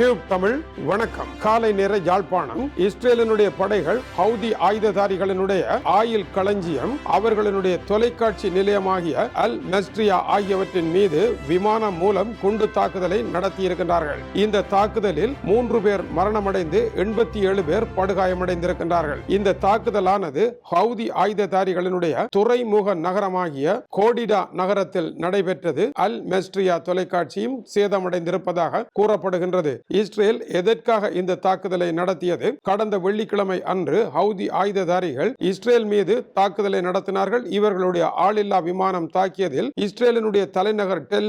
Tube Tamil வணக்கம். காலை நேர யாழ்ப்பாணம் இஸ்ரேலினுடைய படைகள் ஹவுதி ஆயுததாரிகளினுடைய ஆயில் களஞ்சியம் அவர்களினுடைய தொலைக்காட்சி நிலையமாகிய அல் நஸ்ட்ரியா ஆகியவற்றின் மீது விமானம் மூலம் குண்டு தாக்குதலை நடத்தியிருக்கின்றார்கள். இந்த தாக்குதலில் மூன்று பேர் மரணமடைந்து எண்பத்தி ஏழு பேர் படுகாயமடைந்திருக்கின்றார்கள். இந்த தாக்குதலானது ஹவுதி ஆயுததாரிகளினுடைய துறைமுக நகரமாகிய கோடிடா நகரத்தில் நடைபெற்றது. அல் மெஸ்ட்ரியா தொலைக்காட்சியும் சேதமடைந்திருப்பதாக கூறப்படுகின்றது. இஸ்ரேல் எதற்காக இந்த தாக்குதலை நடத்தியது? கடந்த வெள்ளிக்கிழமை அன்று ஹவுதி ஆயுததாரிகள் இஸ்ரேல் மீது தாக்குதலை நடத்தினார்கள். இவர்களுடைய ஆளில்லா விமானம் தாக்கியதில் இஸ்ரேலினுடைய தலைநகர் டெல்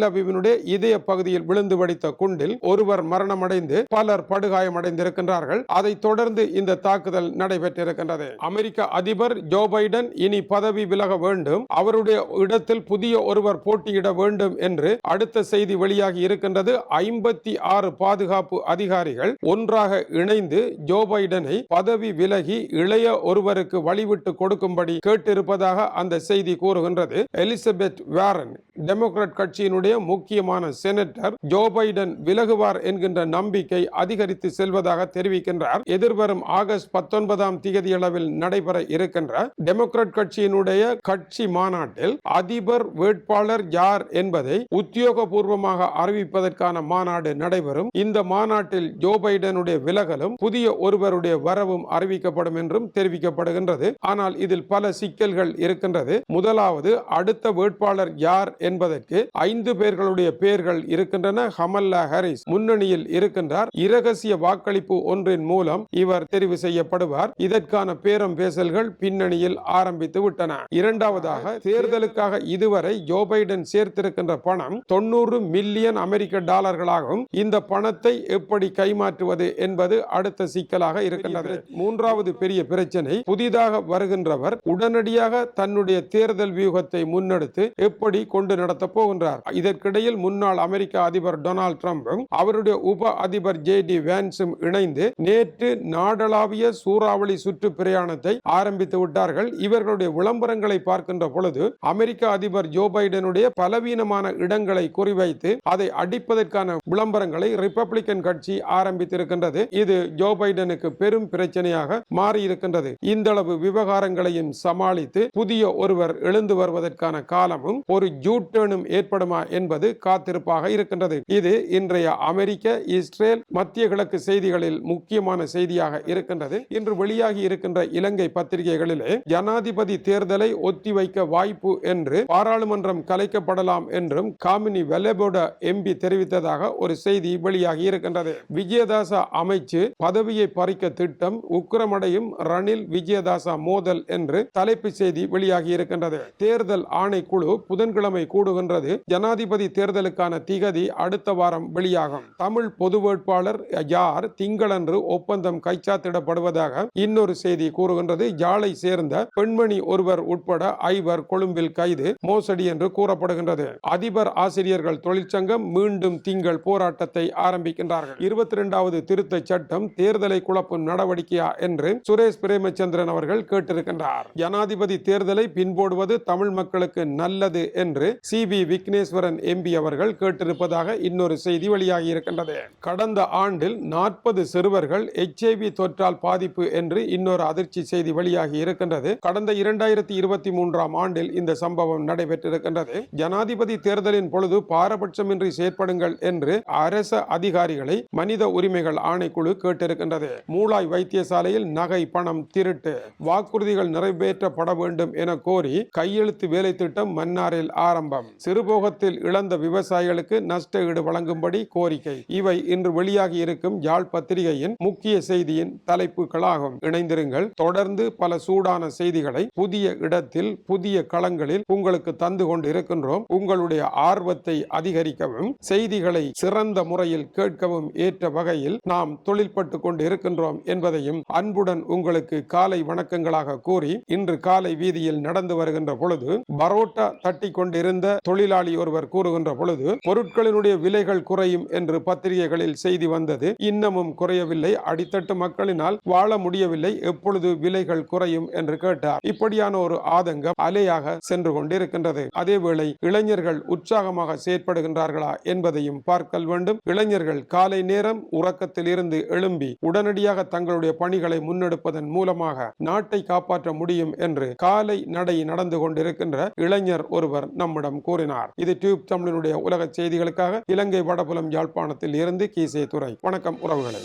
இதய பகுதியில் விழுந்து வெடித்த குண்டில் ஒருவர் மரணமடைந்து பலர் படுகாயமடைந்திருக்கின்றார்கள். அதைத் தொடர்ந்து இந்த தாக்குதல் நடைபெற்றிருக்கின்றது. அமெரிக்க அதிபர் ஜோ பைடன் இனி பதவி விலக வேண்டும். அவருடைய இடத்தில் புதிய ஒருவர் போட்டியிட வேண்டும் என்று அடுத்த செய்தி வெளியாகி இருக்கின்றது. ஐம்பத்தி ஆறு பாதுகாப்பு பாதுகாப்பு அதிகாரிகள் ஒன்றாக இணைந்து ஜோ பைடனை பதவி விலகி இளைய ஒருவருக்கு வழிவிட்டு கொடுக்கும்படி கேட்டிருப்பதாக அந்த செய்தி கூறுகின்றது. எலிசபெத் வேரன் டெமோக்ராட் கட்சியினுடைய முக்கியமான செனட்டர் ஜோ பைடன் விலகுவார் என்கின்ற நம்பிக்கை அதிகரித்து செல்வதாக தெரிவிக்கின்றார். எதிர்வரும் ஆகஸ்ட் பத்தொன்பதாம் தேதி அளவில் நடைபெற இருக்கின்ற டெமோக்ராட் கட்சியினுடைய கட்சி மாநாட்டில் அதிபர் வேட்பாளர் யார் என்பதை உத்தியோகபூர்வமாக அறிவிப்பதற்கான மாநாடு நடைபெறும். இந்த மாநாட்டில் ஜோ பைடனுடைய விலகலும் புதிய ஒருவருடைய வரவும் அறிவிக்கப்படும் என்றும் தெரிவிக்கப்படுகின்றது. ஆனால் இதில் பல சிக்கல்கள் இருக்கின்றது. முதலாவது அடுத்த வேட்பாளர் யார் என்பதற்கு ஐந்து பேர்களுடைய பெயர்கள் இருக்கின்றன. ஹமல்லா ஹாரிஸ் முன்னணியில் இருக்கின்றார். இரகசிய வாக்களிப்பு ஒன்றின் மூலம் இவர் தெரிவு செய்யப்படுவார். இதற்கான பேரம் பேசல்கள் பின்னணியில் ஆரம்பித்து விட்டன. இரண்டாவதாக தேர்தலுக்காக இதுவரை ஜோ பைடன் சேர்த்திருக்கின்ற பணம் தொண்ணூறு மில்லியன் அமெரிக்க டாலர்களாகும் இந்த பணத்தை எப்படி கைமாற்றுவது என்பது அடுத்த சிக்கலாக இருக்கின்றது. மூன்றாவது பெரிய பிரச்சனை புதிதாக வருகின்றவர் உடனடியாக தன்னுடைய தேர்தல் வியூகத்தை முன்னெடுத்து எப்படி கொண்டு நடத்த போகின்றார். இதற்கிடையில் முன்னாள் அமெரிக்க அதிபர் டொனால்ட் ட்ரம்பும் அவருடைய உப அதிபர் ஜே டி வேன்ஸும் இணைந்து நேற்று நாடளாவிய சூறாவளி சுற்று பிரயாணத்தை ஆரம்பித்து விட்டார்கள். இவர்களுடைய விளம்பரங்களை பார்க்கின்ற பொழுது அமெரிக்க அதிபர் ஜோ பைடனுடைய பலவீனமான இடங்களை குறிவைத்து அதை அடிப்பதற்கான விளம்பரங்களை ரிப்பப்ளிக்கன் கட்சி ஆரம்பித்திருக்கின்றது. இது ஜோ பைடனுக்கு பெரும் பிரச்சனையாக மாறி இருக்கின்றது இந்த அளவு விவகாரங்களையும் சமாளித்து புதிய ஒருவர் எழுந்து வருவதற்கான காலமும் ஒரு ஜூட்டேனும் ஏற்படுமா என்பது காத்திருப்பாக இருக்கின்றது. இது இன்றைய அமெரிக்க இஸ்ரேல் மத்திய கிழக்கு செய்திகளில் முக்கியமான செய்தியாக இருக்கின்றது. இன்று வெளியாகி இருக்கின்ற இலங்கை பத்திரிகைகளிலே ஜனாதிபதி தேர்தலை ஒத்திவைக்க வாய்ப்பு என்று பாராளுமன்றம் கலைக்கப்படலாம் என்றும் காமினி வெலபோட எம்பி தெரிவித்ததாக ஒரு செய்தி வெளியாகி இருக்கின்றது விஜயதாச அமைச்சு பதவியை பறிக்க திட்டம் உக்கிரமடையும் ரணில் விஜயதாசா மோதல் என்று தலைப்பு செய்தி வெளியாகி இருக்கின்றது. தேர்தல் ஆணைக்குழு புதன்கிழமை கூடுகின்றது. ஜனாதிபதி தேர்தலுக்கான திகதி அடுத்த வாரம் வெளியாகும். தமிழ் பொது வேட்பாளர் யார் திங்களன்று ஒப்பந்தம் கைச்சாத்திடப்படுவதாக இன்னொரு செய்தி கூறுகின்றது. யாழை சேர்ந்த பெண்மணி ஒருவர் உட்பட ஐவர் கொழும்பில் கைது மோசடி என்று கூறப்படுகின்றது. அதிபர் ஆசிரியர்கள் தொழிற்சங்கம் மீண்டும் திங்கள் போராட்டத்தை ஆரம்பிக்கின்றது கொண்டார்கள். இருபத்தி இரண்டாவது திருத்த சட்டம் தேர்தலை குழப்பும் நடவடிக்கையா என்று சுரேஷ் பிரேமச்சந்திரன் அவர்கள் கேட்டிருக்கின்றார். ஜனாதிபதி தேர்தலை பின்போடுவது தமிழ் மக்களுக்கு நல்லது என்று சி பி விக்னேஸ்வரன் எம்பி அவர்கள் கேட்டிருப்பதாக இன்னொரு செய்தி வெளியாகி இருக்கின்றது. கடந்த ஆண்டில் நாற்பது சிறுவர்கள் எச்ஐவி தொற்றால் பாதிப்பு என்று இன்னொரு அதிர்ச்சி செய்தி வெளியாகி இருக்கின்றது. கடந்த இரண்டாயிரத்தி இருபத்தி மூன்றாம் ஆண்டில் இந்த சம்பவம் நடைபெற்றிருக்கின்றது. ஜனாதிபதி தேர்தலின் பொழுது பாரபட்சமின்றி செயற்படுங்கள் என்று அரச அதிகாரிகள் மனித உரிமைகள் ஆணைக்குழு கேட்டிருக்கின்றது. மூளாய் வைத்தியசாலையில் நகை பணம் திருட்டு. வாக்குறுதிகள் நிறைவேற்றப்பட வேண்டும் என கோரி கையெழுத்து வேலை திட்டம் மன்னாரில் ஆரம்பம். சிறுபோகத்தில் இழந்த விவசாயிகளுக்கு நஷ்ட ஈடு வழங்கும்படி கோரிக்கை. இவை இன்று வெளியாகி இருக்கும் யாழ் பத்திரிகையின் முக்கிய செய்தியின் தலைப்புகளாகும். இணைந்திருங்கள். தொடர்ந்து பல சூடான செய்திகளை புதிய இடத்தில் புதிய களங்களில் உங்களுக்கு தந்து கொண்டு இருக்கின்றோம் உங்களுடைய ஆர்வத்தை அதிகரிக்கவும் செய்திகளை சிறந்த முறையில் கேட்கவும் மிகவும் ஏற்ற வகையில் நாம் தொழில்பட்டு கொண்டு இருக்கின்றோம் என்பதையும் அன்புடன் உங்களுக்கு காலை வணக்கங்களாக கூறி இன்று காலை வீதியில் நடந்து வருகின்ற பொழுது பரோட்டா தட்டி கொண்டிருந்த தொழிலாளி ஒருவர் கூறுகின்ற பொழுது பொருட்களினுடைய விலைகள் குறையும் என்று பத்திரிகைகளில் செய்தி வந்தது. இன்னமும் குறையவில்லை. அடித்தட்டு மக்களினால் வாழ முடியவில்லை. எப்பொழுது விலைகள் குறையும் என்று கேட்டார். இப்படியான ஒரு ஆதங்கம் அலையாக சென்று கொண்டிருக்கின்றது. அதேவேளை இளைஞர்கள் உற்சாகமாக செயற்படுகின்றார்களா என்பதையும் பார்க்க வேண்டும். இளைஞர்கள் காலை நேரம் உறக்கத்தில் இருந்து எழும்பி உடனடியாக தங்களுடைய பணிகளை முன்னெடுப்பதன் மூலமாக நாட்டை காப்பாற்ற முடியும் என்று காலை நடை நடந்து கொண்டிருக்கின்ற இளைஞர் ஒருவர் நம்மிடம் கூறினார். இது டியூப் தமிழனுடைய உலக செய்திகளுக்காக இலங்கை வடபுலம் யாழ்ப்பாணத்தில் இருந்து கீசே துறை வணக்கம் உறவுகளை.